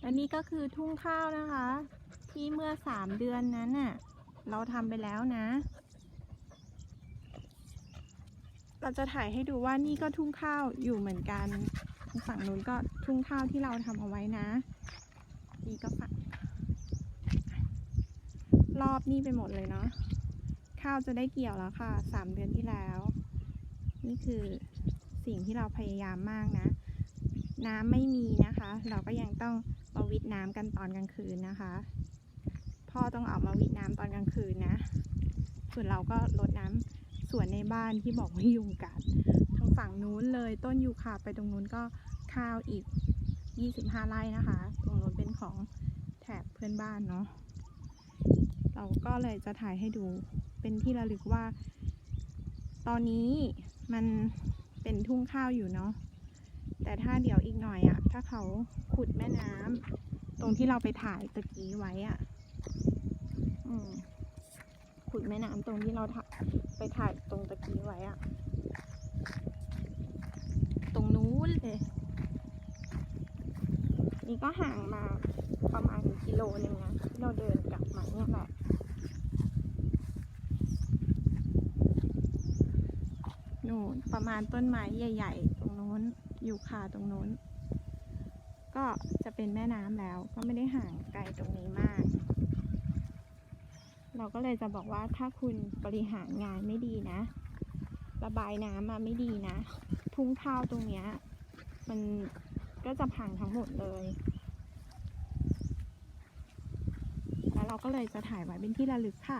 และนี่ก็คือทุ่งข้าวนะคะ ที่เมื่อสามเดือนนั้นน่ะ เราทำไปแล้วนะ เราจะถ่ายให้ดูว่านี่ก็ทุ่งข้าวอยู่เหมือนกัน ฝั่งนู้นก็ทุ่งข้าวที่เราทำเอาไว้นะ นี่ก็ฝั่งรอบนี่ไปหมดเลยเนาะข้าวจะได้เกี่ยวแล้วค่ะสามเดือนที่แล้ว นี่คือสิ่งที่เราพยายามมากนะ น้ำไม่มีนะคะ เราก็ยังต้อง มาวิดน้ำกันตอนกลางคืนนะคะ พ่อต้องออกมาวิดน้ำตอนกลางคืนนะ ส่วนเราก็รดน้ำส่วนในบ้านที่บอกว่ายุงกัดทางฝั่งนู้นเลยต้นยูคาไปตรงนู้นก็ข้าวอีก 25 ไร่นะคะ ตรงนู้นเป็นของแถบเพื่อนบ้านเนาะเราก็เลยจะถ่ายให้ดูเป็นที่ระลึกว่า ตอนนี้มันเป็นทุ่งข้าวอยู่เนาะ แต่ถ้าเดี๋ยวอีกหน่อยอะถ้าเขาขุดแม่น้ำตรงที่เราไปถ่ายตะกี้ไว้อะอืมขุดแม่น้ำตรงที่เราถ่ายไปถ่ายตรงตะกี้ไว้อะตรงนู้นเลย นี่ก็ห่างมาประมาณกิโลนึงนะที่เราเดินกลับมาเนี่ยแหละนู่นประมาณต้นไม้ใหญ่ ๆ ยู่คาตรงนู้น ก็จะเป็นแม่น้ำแล้ว ก็ไม่ได้ห่างไกลตรงนี้มาก เราก็เลยจะบอกว่าถ้าคุณบริหารงานไม่ดีนะ ระบายน้ำมาไม่ดีนะ ทุ่งข้าวตรงเนี้ยมันก็จะพังทั้งหมดเลย แล้วเราก็เลยจะถ่ายไว้เป็นที่ระลึกค่ะ